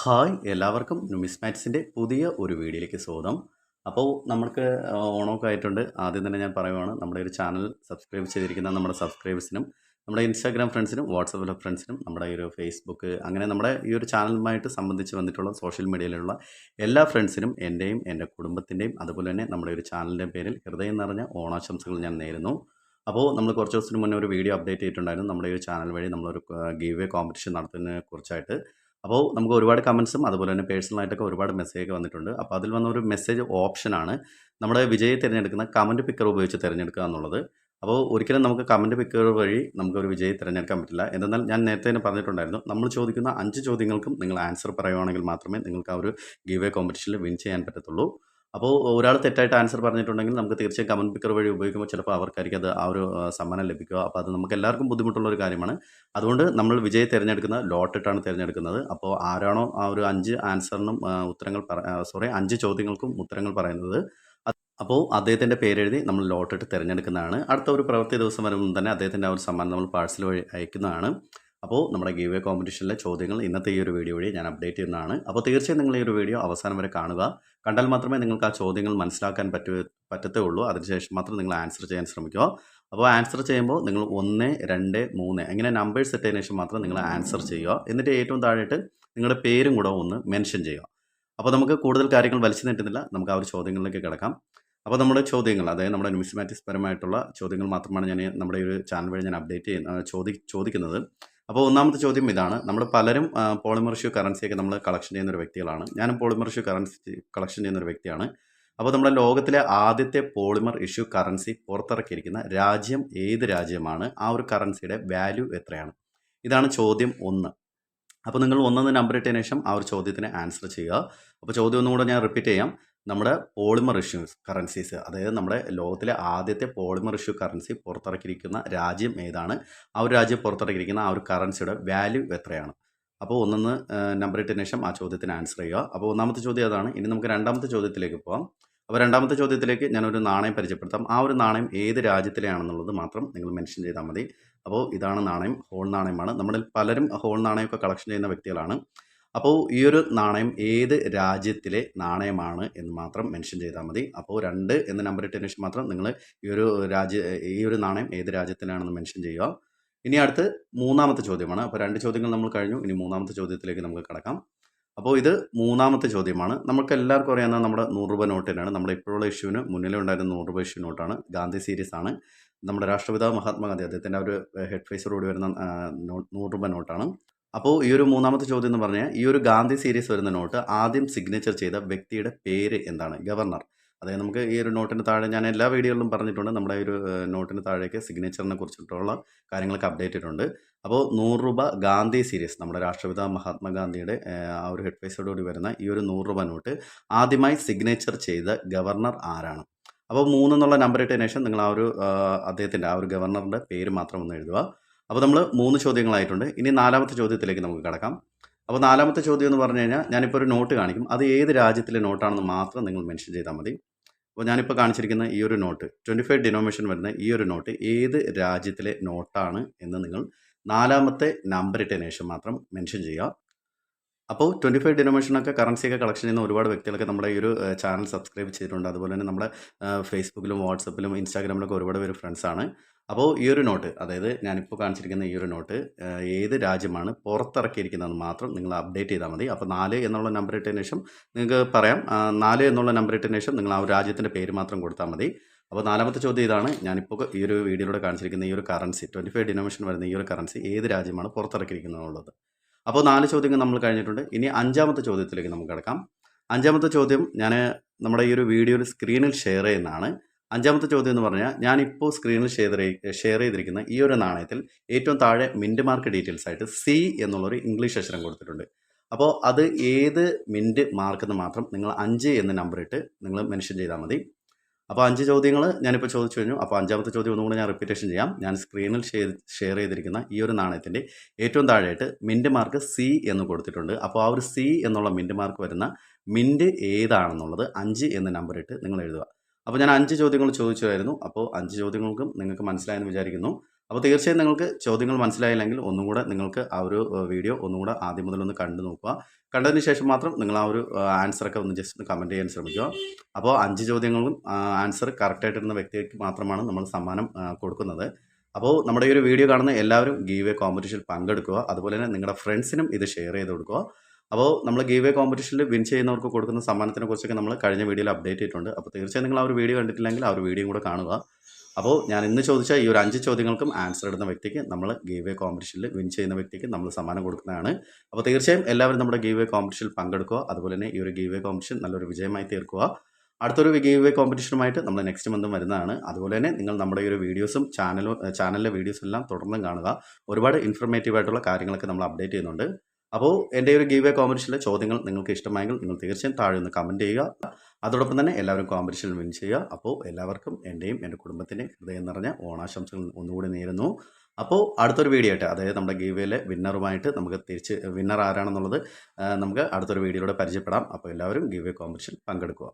Hi എല്ലാവർക്കും ന്യൂമിസ്മാറ്റ്സിന്റെ പുതിയ ഒരു വീഡിയോയിലേക്ക് സ്വാഗതം. അപ്പോൾ നമുക്ക് ആ, ഓണമൊക്കെ ആയിട്ടുണ്ട്. ആദ്യം തന്നെ ഞാൻ പറയുവാണ് നമ്മുടെ ഒരു ചാനൽ സബ്സ്ക്രൈബ് ചെയ്തിരിക്കുന്ന നമ്മുടെ സബ്സ്ക്രൈബേഴ്സിനും നമ്മുടെ ഇൻസ്റ്റാഗ്രാം ഫ്രണ്ട്സിനും വാട്സപ്പിലെ ഫ്രണ്ട്സിനും നമ്മുടെ ഈ ഒരു ഫേസ്ബുക്ക് അങ്ങനെ നമ്മുടെ ഈ ഒരു ചാനലുമായിട്ട് സംബന്ധിച്ച് വന്നിട്ടുള്ള സോഷ്യൽ മീഡിയയിലുള്ള എല്ലാ ഫ്രണ്ട്സിനും എന്റെയും എന്റെ കുടുംബത്തിന്റെയും അതുപോലെ തന്നെ നമ്മുടെ ഒരു ചാനലിന്റെ പേരിൽ ഹൃദയം നിറഞ്ഞ ഓണാശംസകൾ ഞാൻ നേരുന്നു. അപ്പോൾ നമ്മൾ കുറച്ച് ദിവസത്തിന് മുന്നേ ഒരു വീഡിയോ അപ്ഡേറ്റ് ചെയ്തിട്ടുണ്ടായിരുന്നു. നമ്മുടെ ഈ ഒരു ചാനൽ വഴി നമ്മളൊരു ഗീവ് വേ കോമ്പറ്റീഷൻ നടത്തുന്നതിനെ കുറിച്ചായിട്ട് അപ്പോൾ നമുക്ക് ഒരുപാട് കമൻസും അതുപോലെ തന്നെ പേഴ്സണലായിട്ടൊക്കെ ഒരുപാട് മെസ്സേജ് വന്നിട്ടുണ്ട്. അപ്പോൾ അതിൽ വന്ന ഒരു മെസ്സേജ് ഓപ്ഷനാണ് നമ്മുടെ വിജയെ തിരഞ്ഞെടുക്കുന്ന കമന്റ് പിക്കർ ഉപയോഗിച്ച് തിരഞ്ഞെടുക്കുക എന്നുള്ളത്. അപ്പോൾ ഒരിക്കലും നമുക്ക് കമന്റ് പിക്കർ വഴി നമുക്ക് ഒരു വിജയി തിരഞ്ഞെടുക്കാൻ പറ്റില്ല. എന്തെന്നാൽ ഞാൻ നേരത്തെ തന്നെ പറഞ്ഞിട്ടുണ്ടായിരുന്നു നമ്മൾ ചോദിക്കുന്ന അഞ്ച് ചോദ്യങ്ങൾക്കും നിങ്ങൾ ആൻസർ പറയുവാണെങ്കിൽ മാത്രമേ നിങ്ങൾക്ക് ആ ഒരു ഗീവ് എ കോമ്പറ്റീഷനിൽ വിൻ ചെയ്യാൻ പറ്റത്തുള്ളൂ. അപ്പോൾ ഒരാൾ തെറ്റായിട്ട് ആൻസർ പറഞ്ഞിട്ടുണ്ടെങ്കിൽ നമുക്ക് തീർച്ചയായും കമന്റ് പിക്കർ വഴി ഉപയോഗിക്കുമ്പോൾ ചിലപ്പോൾ അവർക്കായിരിക്കും അത് ആ ഒരു സമ്മാനം ലഭിക്കുക. അപ്പോൾ അത് നമുക്ക് എല്ലാവർക്കും ബുദ്ധിമുട്ടുള്ള ഒരു കാര്യമാണ്. അതുകൊണ്ട് നമ്മൾ വിജയെ തിരഞ്ഞെടുക്കുന്ന ലോട്ടിട്ടാണ് തിരഞ്ഞെടുക്കുന്നത്. അപ്പോൾ ആരാണോ ആ ഒരു അഞ്ച് ആൻസറിനും ഉത്തരങ്ങൾ സോറി അഞ്ച് ചോദ്യങ്ങൾക്കും ഉത്തരങ്ങൾ പറയുന്നത്. അപ്പോൾ അദ്ദേഹത്തിന്റെ പേരെഴുതി നമ്മൾ ലോട്ടിട്ട് തിരഞ്ഞെടുക്കുന്നതാണ്. അടുത്ത ഒരു പ്രവൃത്തി ദിവസം വരുമ്പോൾ തന്നെ അദ്ദേഹത്തിന്റെ ആ ഒരു സമ്മാനം നമ്മൾ പാഴ്സൽ വഴി അയക്കുന്നതാണ്. അപ്പോൾ നമ്മുടെ ഗീവ് വേ കോമ്പറ്റീഷനിലെ ചോദ്യങ്ങൾ ഇന്നത്തെ ഈ ഒരു വീഡിയോ വഴി ഞാൻ അപ്ഡേറ്റ് ചെയ്യുന്നതാണ്. അപ്പോൾ തീർച്ചയായും നിങ്ങൾ ഈ ഒരു വീഡിയോ അവസാനം വരെ കാണുക. കണ്ടാൽ മാത്രമേ നിങ്ങൾക്ക് ആ ചോദ്യങ്ങൾ മനസ്സിലാക്കാൻ പറ്റൂ പറ്റത്തേ ഉള്ളൂ അതിനുശേഷം മാത്രം നിങ്ങൾ ആൻസർ ചെയ്യാൻ ശ്രമിക്കുക. അപ്പോൾ ആൻസർ ചെയ്യുമ്പോൾ നിങ്ങൾ ഒന്ന് രണ്ട് മൂന്ന് ഇങ്ങനെ നമ്പേഴ്സ് ഇട്ടതിന് ശേഷം മാത്രം നിങ്ങൾ ആൻസർ ചെയ്യുക. എന്നിട്ട് ഏറ്റവും താഴെയിട്ട് നിങ്ങളുടെ പേരും കൂടെ ഒന്ന് മെൻഷൻ ചെയ്യുക. അപ്പോൾ നമുക്ക് കൂടുതൽ കാര്യങ്ങൾ വലിച്ചു നീട്ടുന്നില്ല. നമുക്ക് ആ ഒരു ചോദ്യങ്ങളിലേക്ക് കിടക്കാം. അപ്പോൾ നമ്മുടെ ചോദ്യങ്ങൾ അതായത് നമ്മുടെ ന്യൂസ്മാറ്റിക്സ് പരമായിട്ടുള്ള ചോദ്യങ്ങൾ മാത്രമാണ് ഞാൻ നമ്മുടെ ഒരു ചാനൽ വഴി ഞാൻ അപ്ഡേറ്റ് ചെയ്യുന്ന ചോദി ചോദിക്കുന്നത്. അപ്പോൾ ഒന്നാമത്തെ ചോദ്യം ഇതാണ്. നമ്മൾ പലരും പോളിമർ ഇഷ്യൂ കറൻസിയൊക്കെ നമ്മൾ കളക്ഷൻ ചെയ്യുന്ന ഒരു വ്യക്തികളാണ്. ഞാനും പോളിമർ ഇഷ്യൂ കറൻസി കളക്ഷൻ ചെയ്യുന്ന ഒരു വ്യക്തിയാണ്. അപ്പോൾ നമ്മുടെ ലോകത്തിലെ ആദ്യത്തെ പോളിമർ ഇഷ്യൂ കറൻസി പുറത്തിറക്കിയിരിക്കുന്ന രാജ്യം ഏത് രാജ്യമാണ്? ആ ഒരു കറൻസിയുടെ വാല്യൂ എത്രയാണ്? ഇതാണ് ചോദ്യം ഒന്ന്. അപ്പോൾ നിങ്ങൾ ഒന്നൊന്ന് നമ്പർ ഇട്ടതിന് ശേഷം ആ ഒരു ചോദ്യത്തിന് ആൻസർ ചെയ്യുക. അപ്പോൾ ചോദ്യം ഒന്നും കൂടെ ഞാൻ റിപ്പീറ്റ് ചെയ്യാം. നമ്മുടെ പോളിമർ ഇഷ്യൂസ് കറൻസീസ് അതായത് നമ്മുടെ ലോകത്തിലെ ആദ്യത്തെ പോളിമർ ഇഷ്യൂ കറൻസി പുറത്തിറക്കിയിരിക്കുന്ന രാജ്യം ഏതാണ്? ആ ഒരു രാജ്യം പുറത്തിറക്കിയിരിക്കുന്ന ആ ഒരു കറൻസിയുടെ വാല്യൂ എത്രയാണ്? അപ്പോൾ ഒന്നൊന്ന് നമ്പർ ഇട്ടതിന് ശേഷം ആ ചോദ്യത്തിന് ആൻസർ ചെയ്യുക. അപ്പോൾ ഒന്നാമത്തെ ചോദ്യം അതാണ് ഇനി നമുക്ക് രണ്ടാമത്തെ ചോദ്യത്തിലേക്ക് പോകാം അപ്പോൾ രണ്ടാമത്തെ ചോദ്യത്തിലേക്ക് ഞാനൊരു നാണയം പരിചയപ്പെടുത്താം. ആ ഒരു നാണയം ഏത് രാജ്യത്തിലെയാണെന്നുള്ളത് മാത്രം നിങ്ങൾ മെൻഷൻ ചെയ്താൽ മതി. അപ്പോൾ ഇതാണ് നാണയം ഹോൾ നാണയമാണ്. നമ്മളിൽ പലരും ഹോൾ നാണയമൊക്കെ കളക്ഷൻ ചെയ്യുന്ന വ്യക്തികളാണ്. അപ്പോൾ ഈ ഒരു നാണയം ഏത് രാജ്യത്തിലെ നാണയമാണ് എന്ന് മാത്രം മെൻഷൻ ചെയ്താൽ മതി. അപ്പോൾ രണ്ട് എന്ന നമ്പർ ഇട്ടതിന് ശേഷം മാത്രം നിങ്ങൾ ഈ ഒരു രാജ്യ ഈ ഒരു നാണയം ഏത് രാജ്യത്തിലാണെന്ന് മെൻഷൻ ചെയ്യുക. ഇനി അടുത്ത് മൂന്നാമത്തെ ചോദ്യമാണ്. അപ്പോൾ രണ്ട് ചോദ്യങ്ങൾ നമ്മൾ കഴിഞ്ഞു. ഇനി മൂന്നാമത്തെ ചോദ്യത്തിലേക്ക് നമുക്ക് കിടക്കാം. അപ്പോൾ ഇത് മൂന്നാമത്തെ ചോദ്യമാണ്. നമുക്ക് എല്ലാവർക്കും അറിയാവുന്ന നമ്മുടെ നൂറ് രൂപ നോട്ടിനാണ് നമ്മുടെ ഇപ്പോഴുള്ള ഇഷ്യൂവിന് മുന്നിലേ ഉണ്ടായിരുന്ന നൂറ് രൂപ ഇഷ്യൂ നോട്ടാണ്. ഗാന്ധി സീരീസ് ആണ്. നമ്മുടെ രാഷ്ട്രപിതാവ് മഹാത്മാഗാന്ധി അദ്ദേഹത്തിന്റെ ഒരു ഹെഡ് ഫേസറോട് വരുന്ന നൂറ് രൂപ നോട്ടാണ്. അപ്പോൾ ഈ ഒരു മൂന്നാമത്തെ ചോദ്യം എന്ന് പറഞ്ഞാൽ ഈ ഒരു ഗാന്ധി സീരീസ് വരുന്ന നോട്ട് ആദ്യം സിഗ്നേച്ചർ ചെയ്ത വ്യക്തിയുടെ പേര് എന്താണ്? ഗവർണർ. അതായത് നമുക്ക് ഈ ഒരു നോട്ടിന് താഴെ ഞാൻ എല്ലാ വീഡിയോകളിലും പറഞ്ഞിട്ടുണ്ട്. നമ്മുടെ ഒരു നോട്ടിന് താഴേക്ക് സിഗ്നേച്ചറിനെ കുറിച്ചിട്ടുള്ള കാര്യങ്ങളൊക്കെ അപ്ഡേറ്റ് ചെയ്തിട്ടുണ്ട് അപ്പോൾ നൂറ് രൂപ ഗാന്ധി സീരീസ് നമ്മുടെ രാഷ്ട്രപിതാ മഹാത്മാഗാന്ധിയുടെ ആ ഒരു ഹെഡ് ഫേസോടുകൂടി വരുന്ന ഈ ഒരു നൂറ് രൂപ നോട്ട് ആദ്യമായി സിഗ്നേച്ചർ ചെയ്ത ഗവർണർ ആരാണ്? അപ്പോൾ മൂന്നെന്നുള്ള നമ്പർ ഇട്ടതിന് ശേഷം നിങ്ങൾ ആ ഒരു അദ്ദേഹത്തിന്റെ ആ ഒരു ഗവർണറിന്റെ പേര് മാത്രം ഒന്ന് എഴുതുക. അപ്പോൾ നമ്മൾ മൂന്ന് ചോദ്യങ്ങളായിട്ടുണ്ട്. ഇനി നാലാമത്തെ ചോദ്യത്തിലേക്ക് നമുക്ക് കിടക്കാം. അപ്പോൾ നാലാമത്തെ ചോദ്യം എന്ന് പറഞ്ഞു കഴിഞ്ഞാൽ ഞാനിപ്പോൾ ഒരു നോട്ട് കാണിക്കും. അത് ഏത് രാജ്യത്തിലെ നോട്ടാണെന്ന് മാത്രം നിങ്ങൾ മെൻഷൻ ചെയ്താൽ മതി. അപ്പോൾ ഞാനിപ്പോൾ കാണിച്ചിരിക്കുന്ന ഈ ഒരു നോട്ട് ട്വന്റി ഫൈവ് ഡിനോമിനേഷൻ വരുന്ന ഈ ഒരു നോട്ട് ഏത് രാജ്യത്തിലെ നോട്ടാണ് എന്ന് നിങ്ങൾ നാലാമത്തെ നമ്പർ ഇട്ടതിന് ശേഷം മാത്രം മെൻഷൻ ചെയ്യുക. അപ്പോൾ ട്വന്റി ഫൈവ് ഡിനോമിനേഷനൊക്കെ കറൻസിയൊക്കെ കളക്ഷൻ ചെയ്യുന്ന ഒരുപാട് വ്യക്തികളൊക്കെ നമ്മുടെ ഈ ഒരു ചാനൽ സബ്സ്ക്രൈബ് ചെയ്തിട്ടുണ്ട്. അതുപോലെ തന്നെ നമ്മുടെ ഫേസ്ബുക്കിലും വാട്സപ്പിലും ഇൻസ്റ്റാഗ്രാമിലൊക്കെ ഒരുപാട് പേര് ഫ്രണ്ട്സാണ് അപ്പോൾ ഈ ഒരു നോട്ട് അതായത് ഞാനിപ്പോൾ കാണിച്ചിരിക്കുന്ന ഈ ഒരു നോട്ട് ഏത് രാജ്യമാണ് പുറത്തിറക്കിയിരിക്കുന്നതെന്ന് മാത്രം നിങ്ങൾ അപ്ഡേറ്റ് ചെയ്താൽ മതി. അപ്പോൾ നാല് എന്നുള്ള നമ്പർ ഇട്ടതിന് ശേഷം നിങ്ങൾക്ക് പറയാം നാല് എന്നുള്ള നമ്പർ ഇട്ടതിന് ശേഷം നിങ്ങൾ ആ ഒരു രാജ്യത്തിന്റെ പേര് മാത്രം കൊടുത്താൽ മതി. അപ്പോൾ നാലാമത്തെ ചോദ്യം ഇതാണ് ഞാനിപ്പോൾ ഈ ഒരു വീഡിയോയിലൂടെ കാണിച്ചിരിക്കുന്ന ഈ ഒരു കറൻസി ട്വന്റി ഫൈവ് ഡിനോമിനേഷൻ വരുന്ന ഈ ഒരു കറൻസി ഏത് രാജ്യമാണ് പുറത്തിറക്കിയിരിക്കുന്നതെന്നുള്ളത്. അപ്പോൾ നാല് ചോദ്യങ്ങൾ നമ്മൾ കഴിഞ്ഞിട്ടുണ്ട്. ഇനി അഞ്ചാമത്തെ ചോദ്യത്തിലേക്ക് നമുക്ക് കിടക്കാം. അഞ്ചാമത്തെ ചോദ്യം ഞാൻ നമ്മുടെ ഈ ഒരു വീഡിയോയിൽ സ്ക്രീനിൽ ഷെയർ ചെയ്യുന്നതാണ്. അഞ്ചാമത്തെ ചോദ്യം എന്ന് പറഞ്ഞാൽ ഞാനിപ്പോൾ സ്ക്രീനിൽ ഷെയർ ഷെയർ ചെയ്തിരിക്കുന്ന ഈ ഒരു നാണയത്തിൽ ഏറ്റവും താഴെ മിന്റ് മാർക്ക് ഡീറ്റെയിൽസ് ആയിട്ട് സി എന്നുള്ളൊരു ഇംഗ്ലീഷ് അക്ഷരം കൊടുത്തിട്ടുണ്ട്. അപ്പോൾ അത് ഏത് മിന്റ് മാർക്ക് എന്ന് മാത്രം നിങ്ങൾ അഞ്ച് എന്ന നമ്പർ ഇട്ട് നിങ്ങൾ മെൻഷൻ ചെയ്താൽ മതി. അപ്പോൾ അഞ്ച് ചോദ്യങ്ങൾ ഞാനിപ്പോൾ ചോദിച്ചു കഴിഞ്ഞു. അപ്പോൾ അഞ്ചാമത്തെ ചോദ്യം ഒന്നുകൂടെ ഞാൻ റിപ്പീറ്റേഷൻ ചെയ്യാം. ഞാൻ സ്ക്രീനിൽ ഷെയർ ചെയ്തിരിക്കുന്ന ഈ ഒരു നാണയത്തിന്റെ ഏറ്റവും താഴെയായിട്ട് മിന്റ് മാർക്ക് സി എന്ന് കൊടുത്തിട്ടുണ്ട്. അപ്പോൾ ആ ഒരു സി എന്നുള്ള മിന്റ് മാർക്ക് വരുന്ന മിന്റ് ഏതാണെന്നുള്ളത് അഞ്ച് എന്ന നമ്പർ ഇട്ട് നിങ്ങൾ എഴുതുക. അപ്പോൾ ഞാൻ അഞ്ച് ചോദ്യങ്ങൾ ചോദിച്ചതായിരുന്നു. അപ്പോൾ അഞ്ച് ചോദ്യങ്ങൾക്കും നിങ്ങൾക്ക് മനസ്സിലായെന്ന് വിചാരിക്കുന്നു. അപ്പോൾ തീർച്ചയായും നിങ്ങൾക്ക് ചോദ്യങ്ങൾ മനസ്സിലായില്ലെങ്കിൽ ഒന്നും കൂടെ നിങ്ങൾക്ക് ആ ഒരു വീഡിയോ ഒന്നും കൂടെ ആദ്യം മുതൽ ഒന്ന് കണ്ടു നോക്കുക. കണ്ടതിന് ശേഷം മാത്രം നിങ്ങൾ ആ ഒരു ആൻസറൊക്കെ ഒന്ന് ജസ്റ്റ് ഒന്ന് കമന്റ് ചെയ്യാൻ ശ്രമിക്കുക. അപ്പോൾ അഞ്ച് ചോദ്യങ്ങളും ആൻസർ കറക്റ്റായിട്ടിരുന്ന വ്യക്തിക്ക് മാത്രമാണ് നമ്മൾ സമ്മാനം കൊടുക്കുന്നത്. അപ്പോൾ നമ്മുടെ ഈ ഒരു വീഡിയോ കാണുന്ന എല്ലാവരും ഗീവ് കോമ്പറ്റീഷനിൽ പങ്കെടുക്കുക. അതുപോലെ തന്നെ നിങ്ങളുടെ ഫ്രണ്ട്സിനും ഇത് ഷെയർ ചെയ്ത് കൊടുക്കുക. അപ്പോൾ നമ്മൾ ഗീവ് എ കോമ്പറ്റീഷനിൽ വിൻ ചെയ്യുന്നവർക്ക് കൊടുക്കുന്ന സമ്മാനത്തിനെ കുറിച്ചൊക്കെ നമ്മൾ കഴിഞ്ഞ വീഡിയോയിൽ അപ്ഡേറ്റ് ചെയ്തിട്ടുണ്ട്. അപ്പോൾ തീർച്ചയായും നിങ്ങൾ ആ ഒരു വീഡിയോ കണ്ടിട്ടില്ലെങ്കിൽ ആ ഒരു വീഡിയോ കൂടെ കാണുക. അപ്പോൾ ഞാൻ ഇന്ന് ചോദിച്ച ഈ ഒരു അഞ്ച് ചോദ്യങ്ങൾക്കും ആൻസർ ഇടുന്ന വ്യക്തിക്ക് നമ്മൾ ഗീവ് എ കോമ്പറ്റീഷനിൽ വിൻ ചെയ്യുന്ന വ്യക്തിക്ക് നമ്മൾ സമ്മാനം കൊടുക്കുന്നതാണ്. അപ്പോൾ തീർച്ചയായും എല്ലാവരും നമ്മുടെ ഗീവ് എ കോമ്പറ്റീഷനിൽ പങ്കെടുക്കുക. അതുപോലെ തന്നെ ഈ ഒരു ഗീവ് എ കോമ്പറ്റീഷൻ നല്ലൊരു വിജയമായി തീർക്കുക. അടുത്തൊരു ഗീവ് എ കോമ്പറ്റീഷനുമായിട്ട് നമ്മൾ നെക്സ്റ്റ് മന്തും വരുന്നതാണ്. അതുപോലെ തന്നെ നിങ്ങൾ നമ്മുടെ ഈ ഒരു വീഡിയോസും ചാനലും ചാനലിലെ വീഡിയോസും എല്ലാം തുടർന്നും കാണുക. ഒരുപാട് ഇൻഫർമേറ്റീവ് ആയിട്ടുള്ള കാര്യങ്ങളൊക്കെ നമ്മൾ അപ്ഡേറ്റ് ചെയ്യുന്നുണ്ട്. അപ്പോൾ എന്റെ ഒരു ഗീവ് എ കോമ്പറ്റീഷനിലെ ചോദ്യങ്ങൾ നിങ്ങൾക്ക് ഇഷ്ടമായെങ്കിൽ നിങ്ങൾ തീർച്ചയായും താഴെ ഒന്ന് കമന്റ് ചെയ്യുക. അതോടൊപ്പം തന്നെ എല്ലാവരും കോമ്പറ്റീഷനിൽ വിൻ ചെയ്യുക. അപ്പോൾ എല്ലാവർക്കും എന്റെയും എന്റെ കുടുംബത്തിന്റെയും ഹൃദയം നിറഞ്ഞ ഓണാശംസകൾ ഒന്നുകൂടി നേരുന്നു. അപ്പോൾ അടുത്തൊരു വീഡിയോ ആയിട്ട് അതായത് നമ്മുടെ ഗീവയിലെ വിന്നറുമായിട്ട് നമുക്ക് തിരിച്ച് വിന്നർ ആരാണെന്നുള്ളത് നമുക്ക് അടുത്തൊരു വീഡിയോയിലൂടെ പരിചയപ്പെടാം. അപ്പോൾ എല്ലാവരും ഗീവ് കോമ്പറ്റീഷൻ പങ്കെടുക്കുക.